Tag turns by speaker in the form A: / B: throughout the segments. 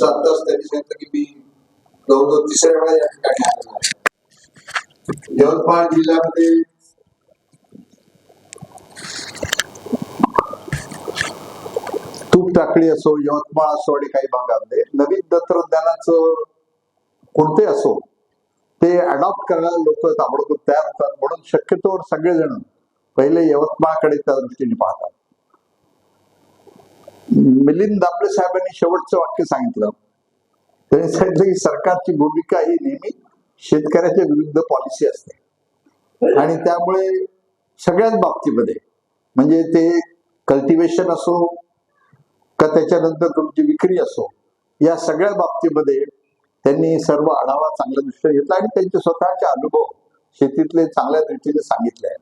A: जसं आत्ताच त्यांनी सांगितलं की मी जवळजवळ तिसऱ्या वेळा या ठिकाणी आलेलो आहे यवतमाळ जिल्ह्यामध्ये
B: तूप टाकळी असो यवतमाळ असो आणि काही भागामध्ये नवीन तंत्रज्ञानाचं कोणते असो ते अडॉप्ट करायला लोक ताबडतोब तयार होतात. म्हणून शक्यतोवर सगळेजण पहिले यवतमाळकडे त्या दृष्टीने पाहतात. मिलिंद दाबले साहेबांनी शेवटचं वाक्य सांगितलं. त्यांनी सांगितलं की सरकारची भूमिका ही नेहमी शेतकऱ्याच्या विरुद्ध पॉलिसी असते. आणि त्यामुळे सगळ्याच बाबतीमध्ये म्हणजे ते कल्टिवेशन असो का त्याच्यानंतर तुमची विक्री असो या सगळ्या बाबतीमध्ये त्यांनी सर्व आढावा चांगल्या दृष्टीने घेतला आणि त्यांचे स्वतःचे अनुभव शेतीतले चांगल्या दृष्टीने सांगितले. आहेत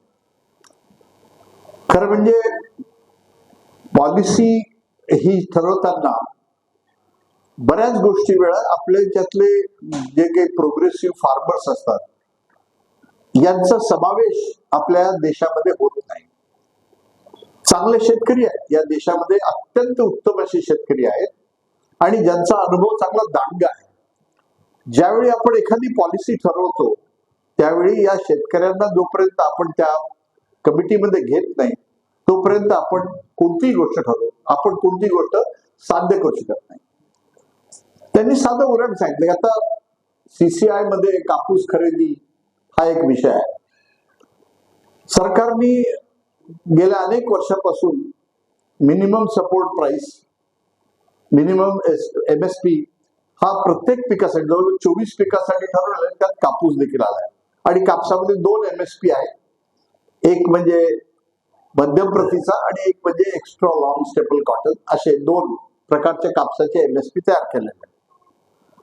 B: खरं म्हणजे पॉलिसी ही ठरवताना बऱ्याच गोष्टी वेळा आपल्या जे काही प्रोग्रेसिव्ह फार्मर्स असतात यांचा समावेश आपल्या देशामध्ये होत नाही. चांगले शेतकरी आहेत. या देशामध्ये अत्यंत उत्तम असे शेतकरी आहेत आणि ज्यांचा अनुभव चांगला दांडगा आहे. ज्यावेळी आपण एखादी पॉलिसी ठरवतो त्यावेळी या शेतकऱ्यांना जोपर्यंत आपण त्या कमिटीमध्ये घेत नाही तोपर्यंत आपण कोणतीही गोष्ट ठरवतो आपण कोणती गोष्ट साध्य करू शकत नाही. त्यांनी साधं उरण सांगितलं की आता सीसीआयमध्ये कापूस खरेदी हा एक विषय आहे. सरकारने गेल्या अनेक वर्षापासून minimum support price minimum M S P हा प्रत्येक पिकासाठी जवळजवळ चोवीस पिकासाठी ठरवलं आहे त्यात कापूस देखील आलाय. आणि कापसामध्ये दोन एम एस पी आहे एक म्हणजे मध्यम प्रतीचा आणि एक म्हणजे एक्स्ट्रा लॉंग स्टेपल कॉटन असे दोन प्रकारच्या कापसाचे एमएसपी तयार केलेले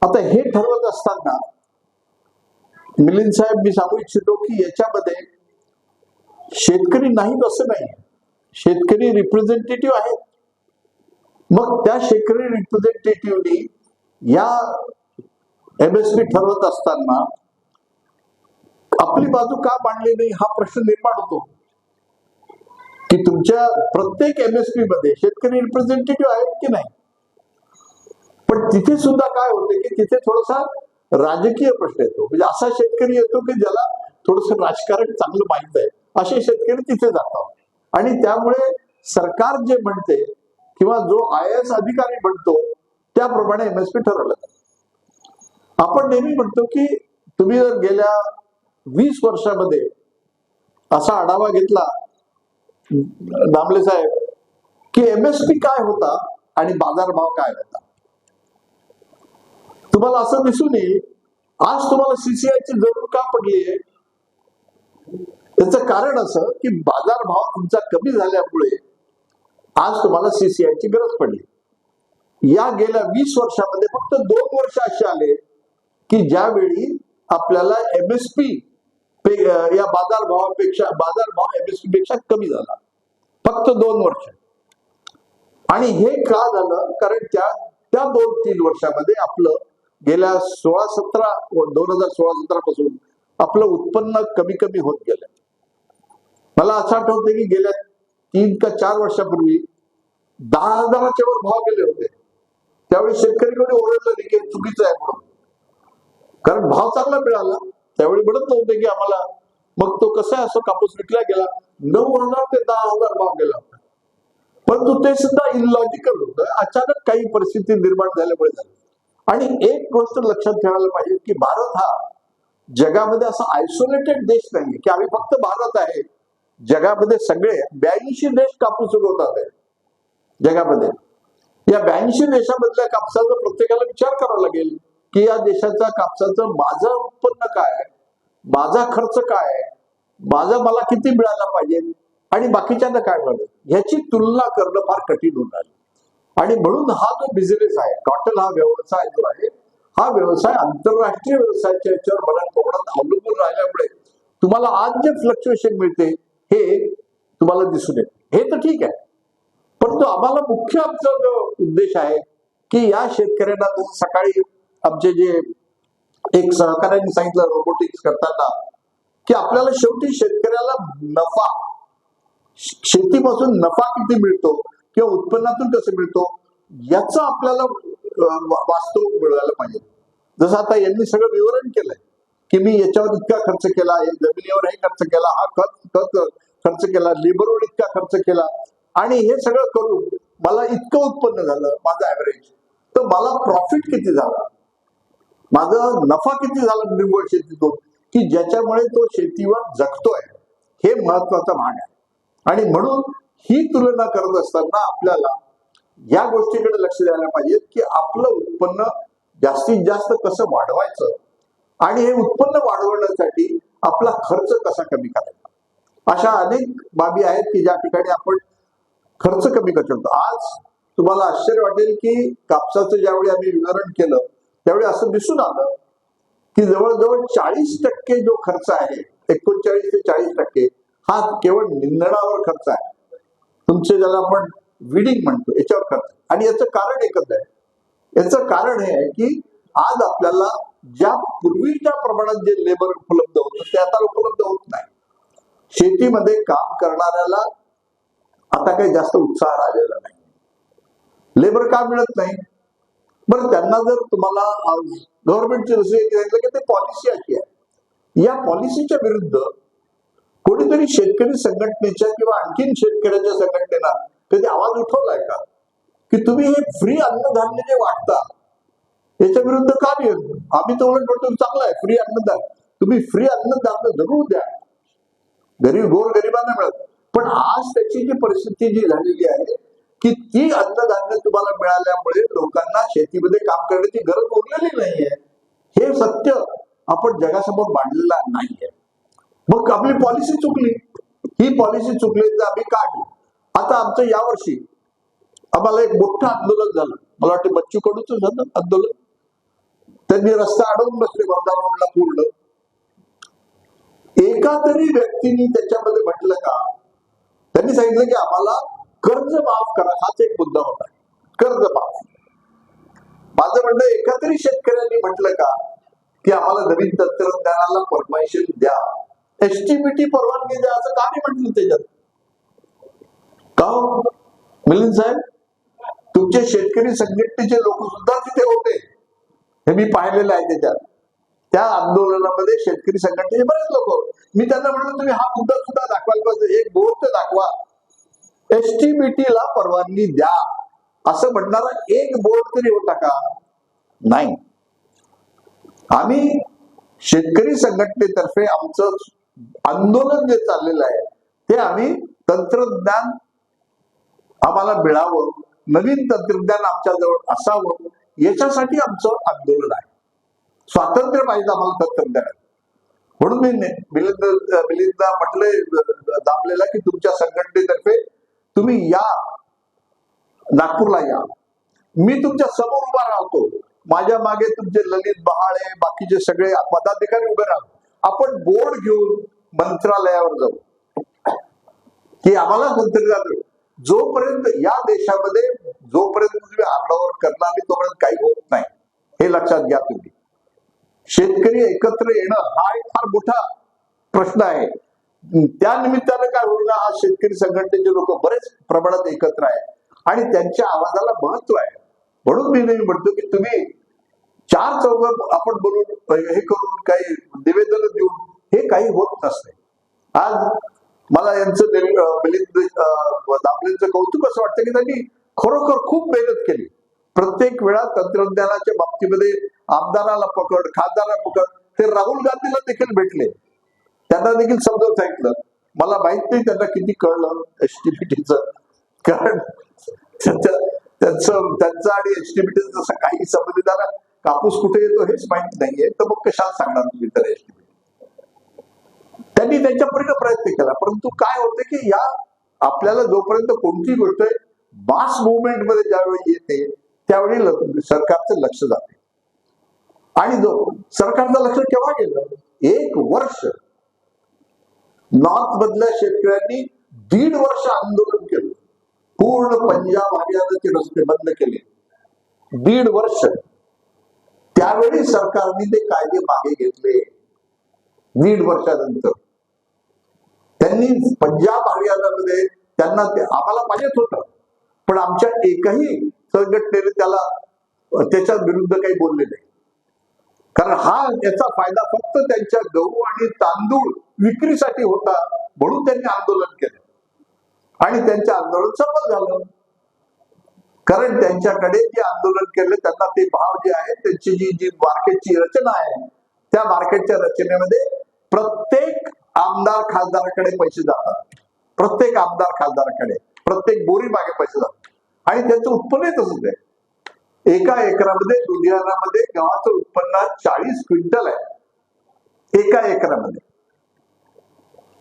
B: आता हे ठरवत असताना मिलिंद साहेब मी सांगू इच्छितो की याच्यामध्ये शेतकरी नाहीत असं नाही. शेतकरी रिप्रेझेंटेटिव्ह आहेत. मग त्या शेतकरी रिप्रेझेंटेटिव्हनी या एमएसपी ठरवत असताना आपली बाजू का मांडली नाही हा प्रश्न निर्माण होतो. की तुमच्या प्रत्येक एमएसपी मध्ये शेतकरी रिप्रेझेंटेटिव्ह आहेत की नाही? पण तिथे सुद्धा काय होते की तिथे थोडासा राजकीय प्रश्न येतो. म्हणजे असा शेतकरी येतो की ज्याला थोडस राजकारण चांगलं माहीत आहे. असे शेतकरी तिथे जातात. आणि त्यामुळे सरकार जे म्हणते किंवा जो आय एस अधिकारी म्हणतो त्याप्रमाणे एमएसपी ठरवलं जातं. आपण नेहमी म्हणतो की तुम्ही जर गेल्या वीस वर्षामध्ये असा आढावा घेतला दामले साहेब की एमएसपी काय होता आणि बाजारभाव काय होता? तुम्हाला असं दिसून येईल आज तुम्हाला सीसीआयची जरूर का पडली आहे? त्याचं कारण असं की बाजारभाव तुमचा कमी झाल्यामुळे आज तुम्हाला सीसीआयची गरज पडली. या गेल्या वीस वर्षामध्ये फक्त दोन वर्ष असे आले की ज्यावेळी आपल्याला एमएसपी या बाजारभावापेक्षा बाजारभाव एमएसपी पेक्षा कमी झाला. फक्त दोन वर्ष. आणि हे का झालं? कारण त्या त्या दोन तीन वर्षामध्ये आपलं गेल्या सोळा सतरा दोन हजार सोळा सतरा पासून आपलं उत्पन्न कमी कमी होत गेलं. मला असं आठवतं की गेल्या तीन का चार वर्षापूर्वी दहा हजाराच्या वर भाव गेले होते. त्यावेळी शेतकरी कोणी ओरडलं नाही की चुकीचं आहे म्हणून. कारण भाव चांगला मिळाला. त्यावेळी म्हणत नव्हते की आम्हाला मग तो कसा असं कापूस विकला गेला. नऊ हजार ते दहा हजार भाव गेला होता. परंतु ते सुद्धा इनलॉजिकल होतं. अचानक काही परिस्थिती निर्माण झाल्यामुळे झाली. आणि एक गोष्ट लक्षात ठेवायला पाहिजे की भारत हा जगामध्ये असा आयसोलेटेड देश नाही की आम्ही फक्त भारत आहे. जगामध्ये सगळे ब्याऐंशी देश कापूस उगवतात. जगामध्ये. या ब्याऐंशी देशामधल्या कापसाचा प्रत्येकाला विचार करावा लागेल. की या देशाच्या कापसाचं माझं उत्पन्न काय आहे? माझा खर्च काय माझा मला किती मिळायला पाहिजे? आणि बाकीच्यांना काय मिळालं? ह्याची तुलना करणं फार कठीण होणार आणि म्हणून हा जो बिझनेस आहे कॉटन हा व्यवसाय जो आहे हा व्यवसाय आंतरराष्ट्रीय व्यवसायाच्या याच्यावर मला कोकणात अवलंबून राहिल्यामुळे तुम्हाला आज जे फ्लक्च्युएशन मिळते हे तुम्हाला दिसून येते हे तर ठीक आहे. परंतु आम्हाला मुख्य आमचा जो उद्देश आहे की या शेतकऱ्यांना जसं सकाळी आमचे जे एक सहकार्याने सांगितलं रोबोटिक्स करताना की आपल्याला शेवटी शेतकऱ्याला नफा शेतीपासून नफा किती मिळतो किंवा उत्पन्नातून कसं मिळतो याचा आपल्याला वास्तव मिळवायला पाहिजे. जसं आता यांनी सगळं विवरण केलंय की मी याच्यावर इतका खर्च केला या जमिनीवर हे खर्च केला हा खत खर्च खर्च केला लेबरवर इतका खर्च केला आणि हे सगळं करून मला इतकं उत्पन्न झालं माझं ऍव्हरेज तर मला प्रॉफिट किती झाला? माझा नफा किती झाला निव्वळ शेतीतून? की ज्याच्यामुळे तो शेतीवर जगतोय. हे महत्त्वाचा भाग आहे. आणि म्हणून ही तुलना करत असताना आपल्याला या गोष्टीकडे लक्ष द्यायला पाहिजे की आपलं उत्पन्न जास्तीत जास्त कसं वाढवायचं? आणि हे उत्पन्न वाढवण्यासाठी आपला खर्च कसा कमी करायचा? अशा अनेक बाबी आहेत की ज्या ठिकाणी आपण खर्च कमी करू शकतो आज तुम्हाला आश्चर्य वाटेल की कापसाचं ज्यावेळी आम्ही विवरण केलं त्यावेळी असं दिसून आलं की जवळजवळ चाळीस टक्के जो खर्च आहे एकोणचाळीस ते चाळीस टक्के हा केवळ निंदणावर खर्च आहे. तुमचे ज्याला आपण विडिंग म्हणतो याच्यावर खर्च आणि याचं कारण एकच आहे. याचं कारण हे आहे की आज आपल्याला ज्या पूर्वीच्या प्रमाणात जे लेबर उपलब्ध होतं ते आता उपलब्ध होत नाही. शेतीमध्ये काम करणाऱ्याला आता काही जास्त उत्साह राहिलेला नाही. लेबर का मिळत नाही? बरं त्यांना जर तुम्हाला गव्हर्नमेंटची जसं सांगितलं की ते पॉलिसी अशी आहे. या पॉलिसीच्या विरुद्ध कोणीतरी शेतकरी संघटनेच्या किंवा आणखीन शेतकऱ्याच्या संघटनेला कधी आवाज उठवलाय का? की तुम्ही हे फ्री अन्नधान्य जे वाटता याच्या विरुद्ध का नाही आम्ही तर उलट म्हणतो चांगलं आहे फ्री अन्नधान्य. तुम्ही फ्री अन्नधान्य जरूर द्या. गरीब गोर गरिबांना मिळत. पण आज त्याची जी परिस्थिती जी झालेली आहे की ती अन्नधान्य तुम्हाला मिळाल्यामुळे लोकांना शेतीमध्ये काम करण्याची गरज उरलेली नाहीये. हे सत्य आपण जगासमोर मांडलेला नाहीये. मग आपली पॉलिसी चुकली. ही पॉलिसी चुकली तर आम्ही काढली आता आमचं यावर्षी आम्हाला एक मोठं आंदोलन झालं. मला वाटतं बच्चू कडूच झालं आंदोलन. त्यांनी रस्ता अडवून बसले वर्धा रोडला पूर्ण. एका तरी व्यक्तीने त्याच्यामध्ये म्हटलं का? त्यांनी सांगितलं की आम्हाला कर्ज माफ करा हाच एक मुद्दा होता. कर्ज माफ. माझं म्हणणं एका तरी शेतकऱ्यांनी म्हटलं का की आम्हाला नवीन तंत्रज्ञानाला परमिशन द्या. एसटीबीटी परवानगी द्या असं का नाही म्हटलं त्याच्यात? का हो? मिलिंद साहेब तुमचे शेतकरी संघटनेचे लोक सुद्धा तिथे होते. हे मी पाहिलेलं आहे त्याच्यात. त्या आंदोलनामध्ये शेतकरी संघटनेचे बरेच लोक मी त्यांना म्हटलं तुम्ही हा मुद्दा सुद्धा दाखवायला पाहिजे एक गोष्ट दाखवा. एसटीबीटी ला परवानगी द्या. असं म्हणणारा एक बोर्ड तरी होता का? नाही. आम्ही शेतकरी संघटनेतर्फे आमचं आंदोलन जे चाललेलं आहे ते आम्ही तंत्रज्ञान आम्हाला मिळावं नवीन तंत्रज्ञान आमच्याजवळ असावं याच्यासाठी आमचं आंदोलन आहे. स्वातंत्र्य पाहिजे आम्हाला तंत्रज्ञान. म्हणून मी मिलिंद मिलिंदला म्हटलंय दाबलेला की तुमच्या संघटनेतर्फे तुम्ही या. नागपूरला या. मी तुमच्यासमोर उभा राहतो. माझ्या मागे तुमचे ललित बहाळे बाकीचे सगळे पदाधिकारी उभे राहतो आपण बोर्ड घेऊन मंत्रालयावर जाऊ. की आम्हाला मंत्री देऊ. जोपर्यंत या देशामध्ये जोपर्यंत तुम्ही आरडाओरड करणार नाही तोपर्यंत काही होत नाही. हे लक्षात घ्या तुम्ही. शेतकरी एकत्र येणं हा एक फार मोठा प्रश्न आहे. त्या निमित्तानं काय होईल ना आज शेतकरी संघटनेचे लोक बरेच प्रमाणात एकत्र आहेत आणि त्यांच्या आवाजाला महत्त्व आहे. म्हणून मी नेहमी म्हणतो की तुम्ही चार चौघ आपण बोलून हे करून काही निवेदन देऊन हे काही होत नसते. आज मला यांचं मिलिंद दामलेंचं कौतुक असं वाटतं की त्यांनी खरोखर खूप मेहनत केली. प्रत्येक वेळा तंत्रज्ञानाच्या बाबतीमध्ये आमदाराला पकड खासदाराला पकड ते राहुल गांधीला देखील भेटले. त्यांना देखील समजावून सांगितलं. मला माहीत नाही त्यांना किती कळलं एस एसटीपीटीच कारण त्यांचं त्यांचं त्यांचं आणि एसटीपीटी जसं काही संबंधितांना कापूस कुठे येतो हेच माहीत नाहीये. तर मग कशाला सांगणार तुम्ही तर एसटीपीटी त्यांनी त्यांच्या परीने प्रयत्न केला. परंतु काय होते की या आपल्याला जोपर्यंत कोणती गोष्ट मास मुवमेंटमध्ये ज्यावेळी येते त्यावेळी सरकारचं लक्ष जाते. आणि जो सरकारचं लक्ष केव्हा गेलं? एक वर्ष. नॉर्थ मधल्या शेतकऱ्यांनी दीड वर्ष आंदोलन केलं. पूर्ण पंजाब हरियाणाचे रस्ते बंद केले. दीड वर्ष. त्यावेळी सरकारने ते कायदे मागे घेतले. दीड वर्षानंतर. त्यांनी पंजाब हरियाणामध्ये त्यांना ते आम्हाला पाहिजेच होत. पण आमच्या एकही संघटनेने त्याला त्याच्या विरुद्ध काही बोलले नाही. कारण हा याचा फायदा फक्त त्यांच्या गहू आणि तांदूळ विक्रीसाठी होता म्हणून त्यांनी आंदोलन केलं. आणि त्यांचं आंदोलन सफल झालं. कारण त्यांच्याकडे जे आंदोलन केले त्यांना ते भाव जे आहेत त्यांची जी जी मार्केटची रचना आहे त्या मार्केटच्या रचनेमध्ये प्रत्येक आमदार खासदाराकडे पैसे जातात. प्रत्येक आमदार खासदाराकडे प्रत्येक बोरी मागे पैसे जातात. आणि त्यांचं उत्पन्न तसंच आहे. एका एकरामध्ये लुधियानामध्ये गव्हाचं उत्पन्न चाळीस क्विंटल आहे. एका एकरामध्ये.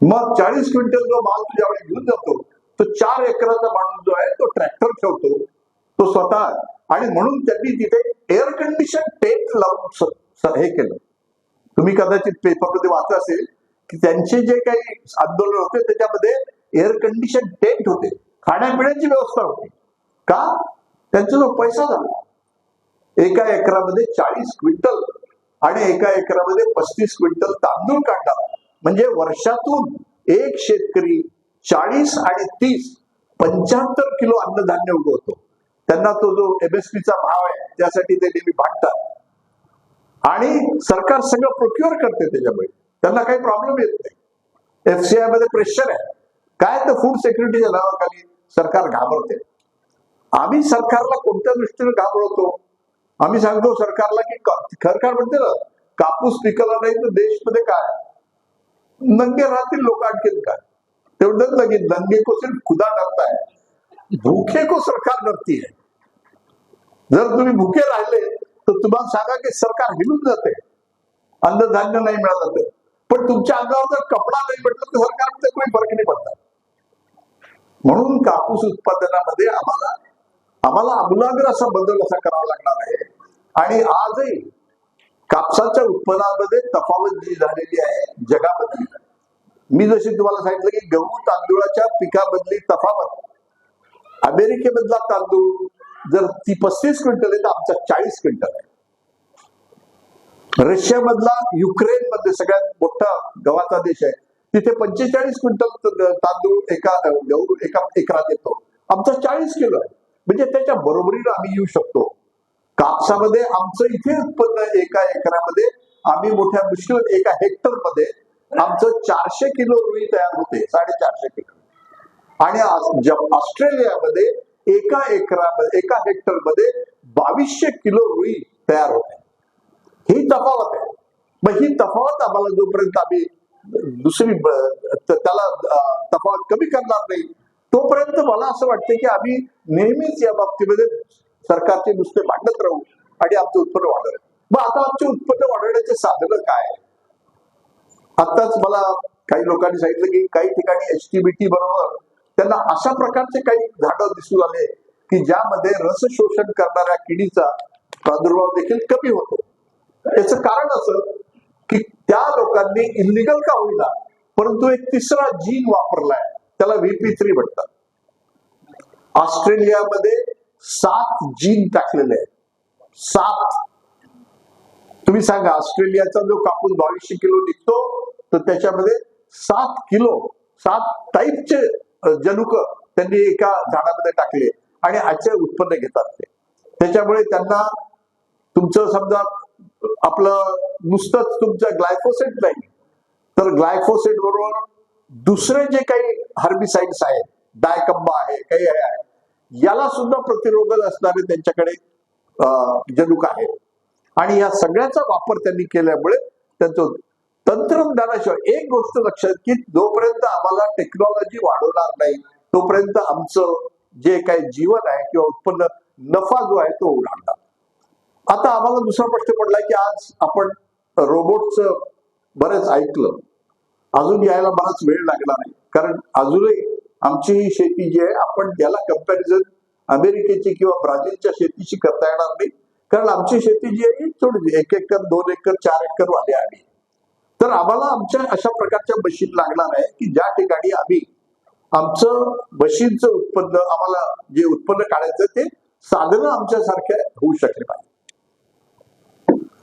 B: मग चाळीस क्विंटल जो माल तू घेऊन जातो तो चार एकराचा माणूस जो आहे तो ट्रॅक्टर ठेवतो. तो स्वतः. आणि म्हणून त्यांनी तिथे एअर कंडिशन टेंट लावून हे केलं. तुम्ही कदाचित पेपरमध्ये वाचलं असेल की त्यांचे जे काही आंदोलन होते त्याच्यामध्ये एअर कंडिशन टेंट होते. खाण्यापिण्याची व्यवस्था होती. का? त्यांचा जो पैसा झाला. एका एकरामध्ये चाळीस क्विंटल आणि एका एकरामध्ये पस्तीस क्विंटल तांदूळ काढणार म्हणजे वर्षातून एक शेतकरी चाळीस आणि तीस पंच्याहत्तर किलो अन्नधान्य उगवतो. त्यांना तो जो एमएसपीचा चा भाव आहे त्यासाठी ते नेहमी भांडतात. आणि सरकार सगळं प्रोक्युअर करते त्याच्यामुळे. त्यांना काही प्रॉब्लेम येत नाही. एफसीआयमध्ये प्रेशर आहे. काय तर फूड सिक्युरिटीच्या नावाखाली सरकार घाबरते. आम्ही सरकारला कोणत्या दृष्टीने घाबरवतो? आम्ही सांगतो सरकारला की सरकार म्हणते ना कापूस पिकला नाही तर देशमध्ये काय? नंगे राहतील लोक आणखीन काय? तेवढंच लगे की दंगे को सिर्फ खुदा डरता है भूखे को सरकार डरती है जर तुम्ही भुके राहिले तर तुम्हाला सांगा की सरकार हिलून जाते. अन्नधान्य नाही मिळालं तर. पण तुमच्या अंगावर जर कपडा नाही म्हटलं तर सरकारमध्ये काही फरक नाही पडतात म्हणून कापूस उत्पादनामध्ये आम्हाला आम्हाला अमूलाग्र असा बदल असा करावा लागणार आहे. आणि आजही कापसाच्या उत्पन्नामध्ये तफावत जी झालेली आहे जगामध्ये मी जशी तुम्हाला सांगितलं की गहू तांदूळाच्या पिकामधली तफावत. अमेरिकेमधला तांदूळ जर ती पस्तीस क्विंटल आहे तर आमचा चाळीस क्विंटल आहे. रशियामधला युक्रेन मध्ये सगळ्यात मोठा गव्हाचा देश आहे. तिथे पंचेचाळीस क्विंटल तांदूळ एका गहू एका एकरात येतो. आमचा चाळीस किलो आहे. म्हणजे त्याच्या बरोबरीला आम्ही येऊ शकतो. कापसामध्ये आमचं इथे उत्पन्न एका एकरामध्ये. आम्ही मोठ्या मुश्किल एका हेक्टरमध्ये आमचं चारशे किलो रुई तयार होते साडेचारशे किलो. आणि ऑस्ट्रेलियामध्ये एका एकरामध्ये एका हेक्टरमध्ये बावीसशे किलो रुई तयार होते. ही तफावत आहे. मग ही तफावत आम्हाला जोपर्यंत आम्ही दुसरी ब- त्याला तफावत कमी करणार नाही तोपर्यंत मला असं वाटतं की आम्ही नेहमीच या बाबतीमध्ये सरकारचे नुसते मांडत राहू आणि आमचं उत्पन्न वाढवलं मग आता आमचे उत्पन्न वाढवण्याचे साधनं काय? आताच मला काही लोकांनी सांगितलं की काही ठिकाणी एच टी बी टी बरोबर त्यांना अशा प्रकारचे काही झाडं दिसून आले की ज्यामध्ये रस शोषण करणाऱ्या किडीचा प्रादुर्भाव देखील कमी होतो. याचं कारण असं की त्या लोकांनी इलिगल का होईना परंतु एक तिसरा जीन वापरलाय. त्याला व्हीपी थ्री म्हणतात. ऑस्ट्रेलियामध्ये सात जीन टाकलेले आहेत. सात. तुम्ही सांगा ऑस्ट्रेलियाचा जो कापूस बावीसशे किलो निघतो तर त्याच्यामध्ये सात किलो सात टाईपचे जनुक त्यांनी एका झाडामध्ये टाकले आणि आजचे उत्पन्न घेतात ते. त्याच्यामुळे त्यांना तुमचं समजा आपलं नुसतंच तुमचं ग्लायफोसेट नाही तर ग्लायफोसेट बरोबर दुसरे जे काही हर्बिसाइड्स आहेत डायकंबा आहे काही आहे याला सुद्धा प्रतिरोधक असणारे त्यांच्याकडे अं, जनुक आहेत. आणि या सगळ्याचा वापर त्यांनी केल्यामुळे त्यांचं तंत्रज्ञानाशिवाय एक गोष्ट लक्षात की जोपर्यंत आम्हाला टेक्नॉलॉजी वाढवणार नाही तोपर्यंत आमचं जे काही जीवन आहे किंवा उत्पन्न नफा जो आहे तो उडाणार आता आम्हाला दुसरा प्रश्न पडला की आज आपण रोबोटचं बरंच ऐकलं. अजून यायला बराच वेळ लागला नाही. कारण अजूनही आमची ही शेती जी आहे आपण याला कंपॅरिझन अमेरिकेची किंवा ब्राझीलच्या शेतीशी करता येणार नाही. कारण आमची शेती जी आहे थोडी एक एकर दोन एकर चार एकर वाले आली तर आम्हाला आमच्या अशा प्रकारच्या मशीन लागणार आहे की ज्या ठिकाणी आम्ही आमचं मशीनचं उत्पन्न आम्हाला जे उत्पन्न काढायचं ते साधनं आमच्यासारख्या होऊ शकले पाहिजे.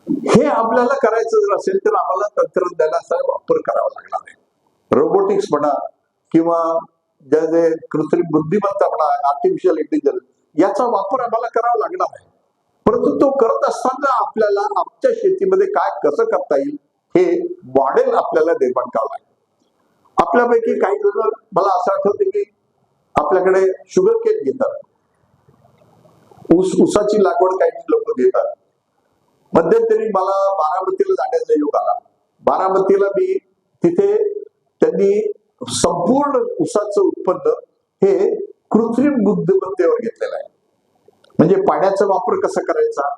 B: हे आपल्याला करायचं जर असेल तर आम्हाला तंत्रज्ञानाचा वापर करावा लागणार आहे. रोबोटिक्स म्हणा किंवा ज्या जे कृत्रिम बुद्धिमत्ता म्हणा आर्टिफिशियल इंटेलिजन्स याचा वापर आम्हाला करावा लागणार आहे. परंतु तो करत असताना आपल्याला आमच्या शेतीमध्ये काय कसं करता येईल हे मॉडेल आपल्याला निर्माण करावं लागेल. आपल्यापैकी काही जण मला असं आठवते की आपल्याकडे शुगर केन घेतात. ऊस ऊसाची लागवड काही लोक घेतात. मध्यंतरी मला बारामतीला जाण्याचा योग आला. बारामतीला मी तिथे त्यांनी संपूर्ण ऊसाचं उत्पन्न हे कृत्रिम बुद्धिमत्तेवर घेतलेलं आहे. म्हणजे पाण्याचा वापर कसा करायचा?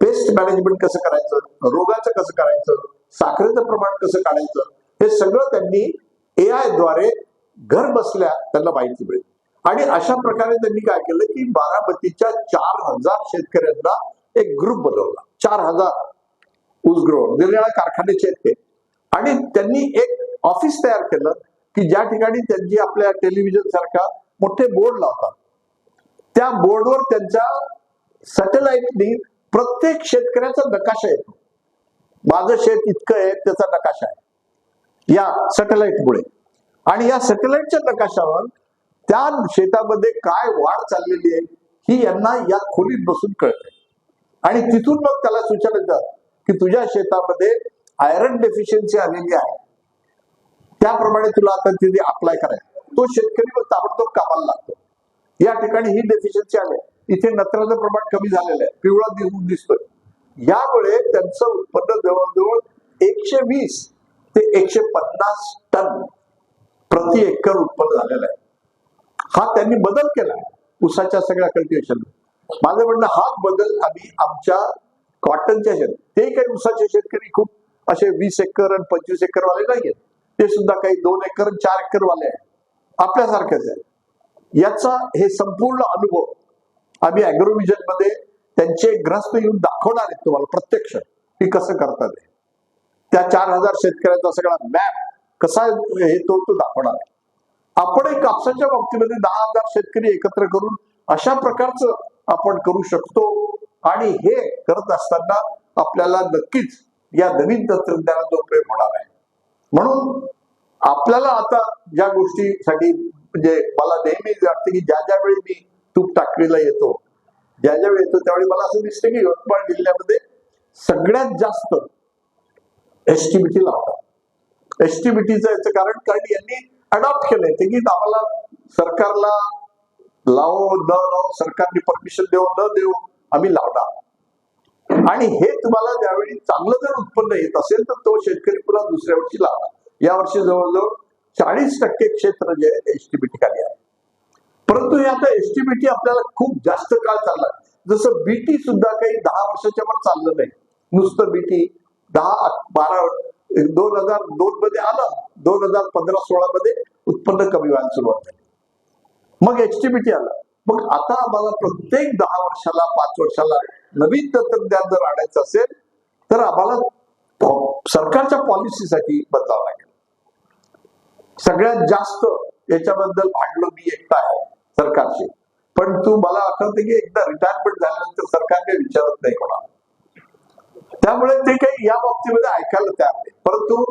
B: पेस्ट मॅनेजमेंट कसं करायचं? रोगाचं कसं करायचं? साखरेचं प्रमाण कसं काढायचं? हे सगळं त्यांनी ए आयद्वारे घर बसल्या त्यांना माहिती मिळेल. आणि अशा प्रकारे त्यांनी काय केलं की बारामतीच्या चार हजार शेतकऱ्यांना एक ग्रुप बनवला. चार हजार ऊस ग्रोवर कारखान्याचे आहेत ते. आणि त्यांनी एक ऑफिस तयार केलं की ज्या ठिकाणी त्यांची आपल्या टेलिव्हिजन सारखा मोठे बोर्ड लावतात. त्या बोर्डवर त्यांच्या सॅटेलाइटनी प्रत्येक शेतकऱ्याचा नकाशा येतो. माझं शेत इतकं आहे त्याचा नकाशा आहे. या सॅटेलाइटमुळे आणि या सॅटेलाइटच्या नकाशावर त्या शेतामध्ये काय वाढ चाललेली आहे ही यांना या खोलीत बसून कळते आणि तिथून मग त्याला सूचना येतात की तुझ्या शेतामध्ये आयरन डेफिशियन्सी आलेली आहे. त्याप्रमाणे तुला आता तिथे अप्लाय करायचं. तो शेतकरी मग ताबडतोब कामाला लागतो. या ठिकाणी ही डेफिशियन्सी आली. इथे नत्राचं प्रमाण कमी झालेलं आहे. पिवळा दिसून दिसतोय. यामुळे त्यांचं उत्पन्न जवळजवळ एकशे वीस ते एकशे पन्नास टन प्रति एकर उत्पन्न झालेलं आहे. हा त्यांनी बदल केला उसाच्या सगळ्या कल्टिवेशन माझं म्हणणं हा बदल आम्ही आमच्या कॉटनच्या शेत ते काही ऊसाचे शेतकरी खूप असे वीस एकर आणि पंचवीस एकर वाले नाही आहेत ते सुद्धा काही दोन एकर आणि चार एकर वाले आहेत. आपल्यासारखेच आहे याचा हे संपूर्ण अनुभव आम्ही अॅग्रोविजनमध्ये त्यांचे ग्रस्त येऊन दाखवणार आहेत तुम्हाला प्रत्यक्ष. की कसं करतात त्या चार हजार शेतकऱ्याचा सगळा मॅप कसा हे तो तो दाखवणार आहे. आपण एक कापसाच्या बाबतीमध्ये दहा हजार शेतकरी एकत्र करून अशा प्रकारचं आपण करू शकतो. आणि हे करत असताना आपल्याला नक्कीच या नवीन तंत्रज्ञानाचा उपयोग होणार आहे. म्हणून आपल्याला आता ज्या गोष्टीसाठी म्हणजे मला नेहमी वाटतं की ज्या ज्या वेळी मी तूप टाकळीला येतो ज्या ज्या वेळी येतो त्यावेळी मला असं दिसतं की यवतमाळ जिल्ह्यामध्ये सगळ्यात जास्त एसटीबीटी लावतात. एसटीबीटीचं याचं कारण कारण यांनी अडॉप्ट केलंय. ते की आम्हाला सरकारला लावो न लावो सरकारने परमिशन देऊ न देऊ आम्ही लावणार. आणि हे तुम्हाला ज्यावेळी चांगलं जर उत्पन्न येत असेल तर तो शेतकरी पुन्हा दुसऱ्या वर्षी लावणार. या वर्षी जवळजवळ चाळीस टक्के क्षेत्र जे आहे एसटीबीटी खाली आहे. परंतु हे आता एसटीबीटी आपल्याला खूप जास्त काळ चालला. जसं बीटी सुद्धा काही दहा वर्षाच्या पण चाललं नाही. नुसतं बीटी दहा बारा दोन हजार दोन मध्ये आलं दोन हजार पंधरा सोळा मध्ये उत्पन्न कमी व्हायला सुरुवात झाली. मग एचटीबीटी आलं. मग आता आम्हाला प्रत्येक दहा वर्षाला पाच वर्षाला नवीन तंत्रज्ञान जर आणायचं असेल तर आम्हाला सरकारच्या पॉलिसीसाठी बदलावं लागेल. सगळ्यात जास्त याच्याबद्दल भांडलो मी एकटा आहे सरकारशी. पण तू मला आठवते की एकदा रिटायरमेंट झाल्यानंतर सरकार काही विचारत नाही कोणाला. त्यामुळे ते काही या बाबतीमध्ये ऐकायला तयार नाही. परंतु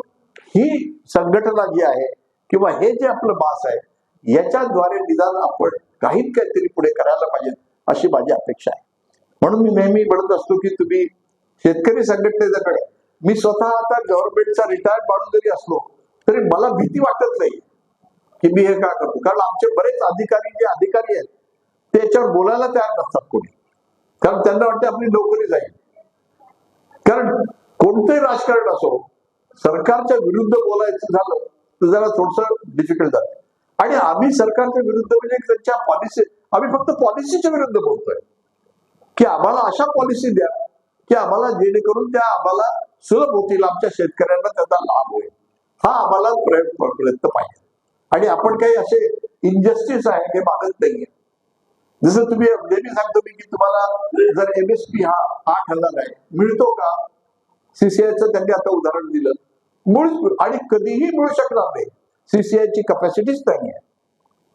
B: ही संघटना जी आहे किंवा हे जे आपलं मास आहे याच्याद्वारे निदान आपण काहीच काहीतरी पुढे करायला पाहिजे अशी माझी अपेक्षा आहे. म्हणून मी नेहमी म्हणत असतो की तुम्ही शेतकरी संघटनेच्याकडे मी स्वतः आता गव्हर्नमेंटचा रिटायर्ड माणूस जरी असलो तरी मला भीती वाटत नाही की मी हे का करतो कारण आमचे बरेच अधिकारी जे अधिकारी आहेत ते याच्यावर बोलायला तयार नसतात कोणी. कारण त्यांना वाटतं आपली नोकरी जाईल. कारण कोणतंही राजकारण असो सरकारच्या विरुद्ध बोलायचं झालं तर जरा थोडस डिफिकल्ट जातं. आणि आम्ही सरकारच्या विरुद्ध म्हणजे त्यांच्या पॉलिसी आम्ही फक्त पॉलिसीच्या विरुद्ध बोलतोय. की आम्हाला अशा पॉलिसी द्या की आम्हाला जेणेकरून त्या आम्हाला सुलभ होतील आमच्या शेतकऱ्यांना त्याचा लाभ होईल. हा आम्हाला प्रयत्न प्रयत्न पाहिजे. आणि आपण काही असे इनजस्टिस आहे हे मागत नाहीये. जसं तुम्ही नेहमी सांगतो मी की तुम्हाला जर एमएसपी हा आठ हजार आहे मिळतो का? सीसीआयचं त्यांनी आता उदाहरण दिलं. मूळ आणि कधीही मिळू शकणार नाही. सीसीआयची कपॅसिटीच नाही आहे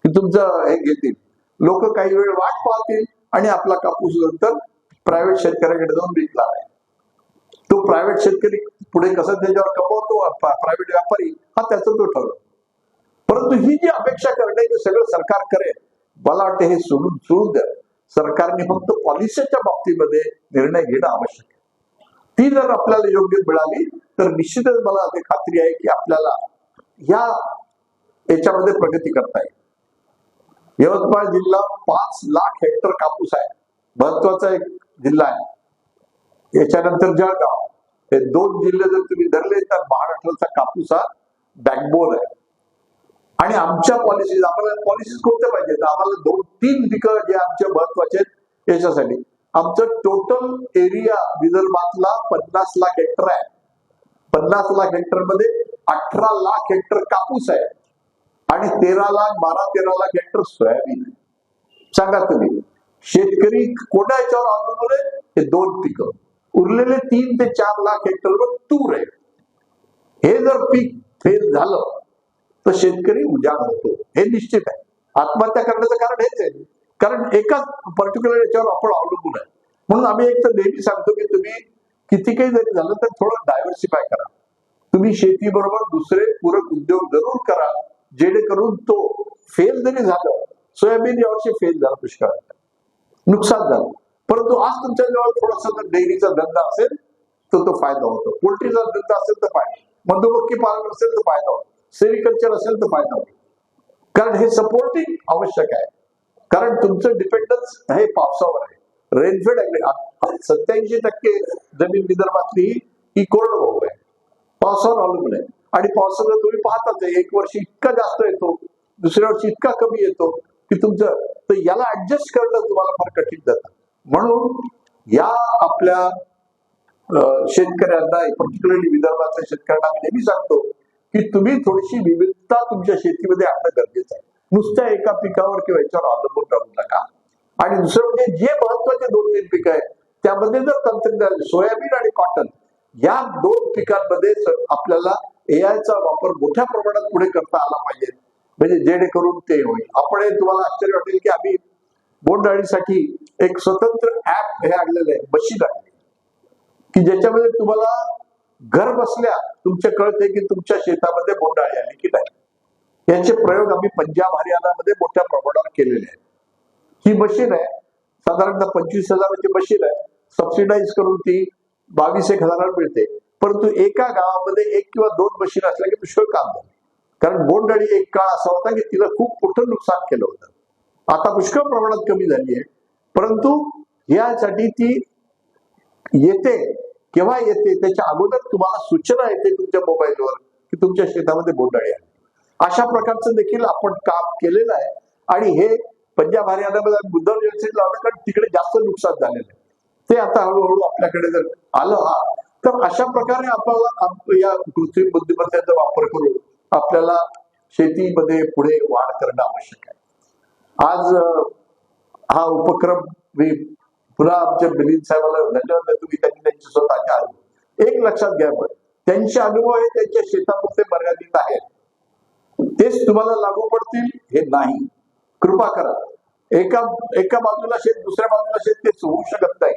B: की तुमचं हे घेतील. लोक काही वेळ वाट पाहतील आणि आपला कापूस नंतर प्रायव्हेट शेतकऱ्याकडे जाऊन विकला आहे. तो प्रायव्हेट शेतकरी पुढे कसा त्याच्यावर कमवतो? प्रायव्हेट व्यापारी हा त्याचं तो ठरव परंतु ही जी अपेक्षा करणे ते सगळं सरकार करेल मला वाटतं हे सोडून सोडून द्या. सरकारने फक्त पॉलिसीच्या बाबतीमध्ये निर्णय घेणं आवश्यक आहे. ती जर आपल्याला योग्य मिळाली तर निश्चितच मला खात्री आहे की आपल्याला या याच्यामध्ये प्रगती करता येईल यवतमाळ जिल्हा पाच लाख हेक्टर कापूस आहे. महत्त्वाचा एक जिल्हा आहे. याच्यानंतर जळगाव. हे दोन जिल्हे जर तुम्ही धरले तर महाराष्ट्राचा कापूस हा बॅकबोन आहे. आणि आमच्या पॉलिसीज आम्हाला पॉलिसीज कोणत्या पाहिजेत? आम्हाला दोन तीन पिकं जे आमचे महत्त्वाचे आहेत याच्यासाठी. आमचं टोटल एरिया विदर्भातला पन्नास लाख हेक्टर आहे. पन्नास लाख हेक्टरमध्ये अठरा लाख हेक्टर कापूस आहे. आणि तेरा लाख बारा तेरा लाख हेक्टर सोयाबीन आहे. सांगा तुम्ही शेतकरी कोणत्या याच्यावर अवलंबून आहे? हे दोन पिकं. उरलेले तीन ते चार लाख हेक्टरवर तूर आहे. हे जर पीक फेल झालं तर शेतकरी उजाड होतो. हे निश्चित आहे. आत्महत्या करण्याचं कारण हेच आहे. कारण एकाच पर्टिक्युलर याच्यावर आपण अवलंबून आहे. म्हणून आम्ही एक तर नेहमी सांगतो की तुम्ही किती काही जरी झालं तर थोडं डायव्हर्सिफाय करा. तुम्ही शेतीबरोबर दुसरे पूरक उद्योग जरूर करा. जेणेकरून तो फेल जरी झालं सोयाबीन यावर्षी फेल झाला पुष्कळ. नुकसान झालं. परंतु आज तुमच्या जवळ थोडासा जर डेअरीचा धंदा असेल तर तो फायदा होतो. पोल्ट्रीचा धंदा असेल तर फायदा मधुमक्की पालन असेल तर फायदा होतो. सेरिकल्चर असेल तर फायदा होतो. कारण हे सपोर्टिंग आवश्यक आहे. कारण तुमचं डिपेंडन्स हे पावसावर आहे. रेनफेड सत्याऐंशी टक्के जमीन विदर्भातली ही कोरडवाहू आहे. पावसावर अवलंबून आहे. आणि पावसाचं तुम्ही पाहताच एक वर्ष इतका जास्त येतो दुसऱ्या वर्षी इतका कमी येतो की तुमचं तर याला ऍडजस्ट करणं तुम्हाला फार कठीण जातं. म्हणून या आपल्या शेतकऱ्यांना पर्टिक्युलरली विदर्भातल्या शेतकऱ्यांना आम्ही नेहमी सांगतो की तुम्ही थोडीशी विविधता तुमच्या शेतीमध्ये आणणं गरजेचं आहे. नुसत्या एका पिकावर किंवा याच्यावर अवलंबून राहू नका. आणि दुसरं म्हणजे जे महत्त्वाचे दोन तीन पिकं आहेत त्यामध्ये जर तंत्रज्ञान सोयाबीन आणि कॉटन या दोन पिकांमध्ये आपल्याला एआयचा वापर मोठ्या प्रमाणात पुढे करता आला पाहिजे. म्हणजे जेणेकरून ते होईल. आपण हे तुम्हाला आश्चर्य वाटेल की आम्ही बोंडअळीसाठी एक स्वतंत्र ऍप हे आणलेलं आहे मशीन आणले की ज्याच्यामध्ये तुम्हाला घर बसल्या तुमच्या कळते की तुमच्या शेतामध्ये बोंडाळी आली की नाही. याचे प्रयोग आम्ही पंजाब हरियाणामध्ये मोठ्या प्रमाणावर केलेले आहेत. ही मशीन आहे साधारणतः पंचवीस हजाराची मशीन आहे. सबसिडाईज करून ती बावीस एक हजाराला मिळते. परंतु एका गावामध्ये एक किंवा दोन मशीन असल्या की पुष्कळ काम झालं कारण बोंडअळी एक काळ असा होता की तिला खूप मोठं नुकसान केलं होतं. आता पुष्कळ प्रमाणात कमी झाली आहे. परंतु यासाठी ती येते केव्हा येते त्याच्या अगोदर तुम्हाला सूचना येते तुमच्या मोबाईलवर की तुमच्या शेतामध्ये बोंडअळी आहे. अशा प्रकारचं देखील आपण काम केलेलं आहे. आणि हे पंजाब हरियाणामध्ये आम्ही व्यवस्थित लावलं कारण तिकडे जास्त नुकसान झालेलं आहे. ते आता हळूहळू आपल्याकडे जर आलं हा तर अशा प्रकारे आपण या कृत्रिम बुद्धिमत्तेचा वापर करून आपल्याला शेतीमध्ये पुढे वाढ करणं आवश्यक आहे. आज हा उपक्रम मी पुन्हा आमच्या मिलिंद साहेबांना धन्यवाद देतो की त्यांनी त्यांचे स्वतःचे अनुभव एक लक्षात घ्या पण त्यांचे अनुभव हे त्यांच्या शेतापुरते मर्यादित आहेत. तेच तुम्हाला लागू पडतील हे नाही. कृपा करा. एका एका बाजूला शेत दुसऱ्या बाजूला शेत तेच होऊ शकत नाही.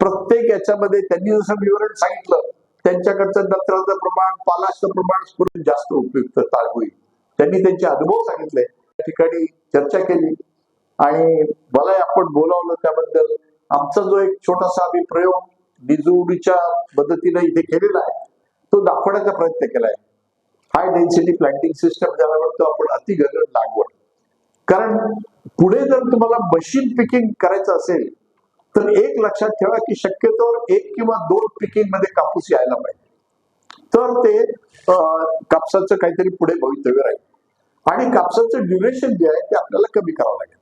B: प्रत्येक याच्यामध्ये त्यांनी जसं विवरण सांगितलं त्यांच्याकडचं नत्राचं प्रमाण पालाचं प्रमाण पुढे जास्त उपयुक्त होईल? त्यांनी त्यांचे अनुभव सांगितले. त्या ठिकाणी चर्चा केली. आणि मलाही आपण बोलावलं त्याबद्दल. आमचा जो एक छोटासा आम्ही प्रयोग निजूडीच्या मदतीने इथे केलेला आहे तो दाखवण्याचा प्रयत्न केलाय. हाय डेन्सिटी प्लांटिंग सिस्टम ज्याला म्हणतो आपण अतिघन लागवड. कारण पुढे जर तुम्हाला मशीन पिकिंग करायचं असेल तर एक लक्षात ठेवा की शक्यतोवर एक किंवा दोन पिकिंगमध्ये कापूस यायला पाहिजे. तर ते कापसाचं काहीतरी पुढे भवितव्य राहील. आणि कापसाचं ड्युरेशन जे आहे ते आपल्याला कमी करावं लागेल.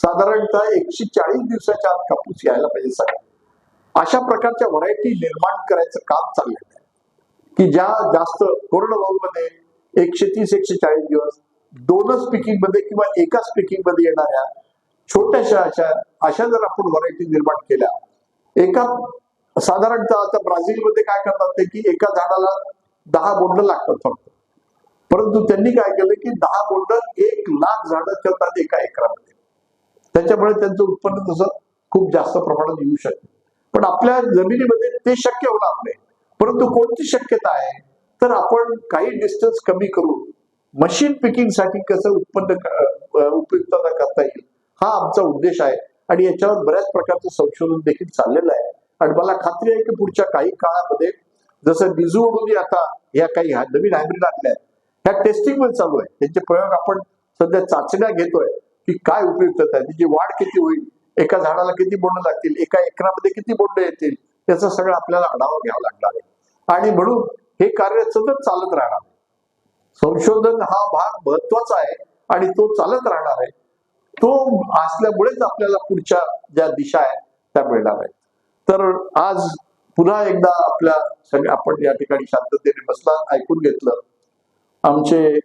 B: साधारणतः एकशे चाळीस दिवसाच्या आत कापूस यायला पाहिजे सगळं अशा प्रकारच्या व्हरायटी निर्माण करायचं काम चाललेलं आहे की ज्या जास्त कोरडवाहू मध्ये एकशे तीस एकशे चाळीस दिवस दोनच पिकिंगमध्ये किंवा एकाच पिकिंगमध्ये येणाऱ्या छोट्याशा अशा अशा जर आपण व्हरायटी निर्माण केल्या एका साधारणतः आता ब्राझीलमध्ये काय करतात ते की एका झाडाला दहा बोंड लागतात फक्त. परंतु त्यांनी काय केलं की दहा बोंड एक लाख झाडं करतात एका एकरामध्ये. त्याच्यामुळे त्यांचं उत्पन्न तसं खूप जास्त प्रमाणात येऊ शकतं. पण आपल्या जमिनीमध्ये ते शक्य होणार नाही. परंतु कोणती शक्यता आहे? तर आपण काही डिस्टन्स कमी करून मशीन पिकिंगसाठी कसं उत्पन्न उपयुक्तता करता येईल? हा आमचा उद्देश आहे. आणि याच्यावर बऱ्याच प्रकारचं संशोधन देखील चाललेलं आहे. आणि मला खात्री आहे की पुढच्या काही काळामध्ये जसं बिजू आता या काही नवीन हायब्रिड आणल्या आहेत, ह्या टेस्टिंगमध्ये चालू आहे. त्यांचे प्रयोग आपण सध्या चाचण्या घेतोय की काय उपयुक्तता आहे त्याची वाढ किती होईल? एका झाडाला किती बोंड लागतील? एका एकरामध्ये किती बोंड येतील? त्याचा सगळं आपल्याला आढावा घ्यावा लागणार आहे. आणि म्हणून हे कार्य सतत चालत राहणार संशोधन हा भाग महत्त्वाचा आहे आणि तो चालत राहणार आहे. तो असल्यामुळेच आपल्याला पुढच्या ज्या दिशा आहेत त्या मिळणार आहेत. तर आज पुन्हा एकदा आपल्या सगळ्या आपण या ठिकाणी शांततेने बसला ऐकून घेतलं. आमचे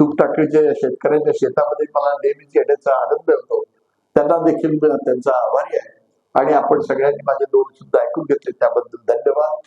B: तूप टाकळीच्या शेतकऱ्यांच्या शेतामध्ये मला नेहमीच येण्याचा आनंद होतो त्यांना देखील मी त्यांचा आभारी आहे. आणि आपण सगळ्यांनी माझे दोन सुद्धा ऐकून घेतले त्याबद्दल धन्यवाद.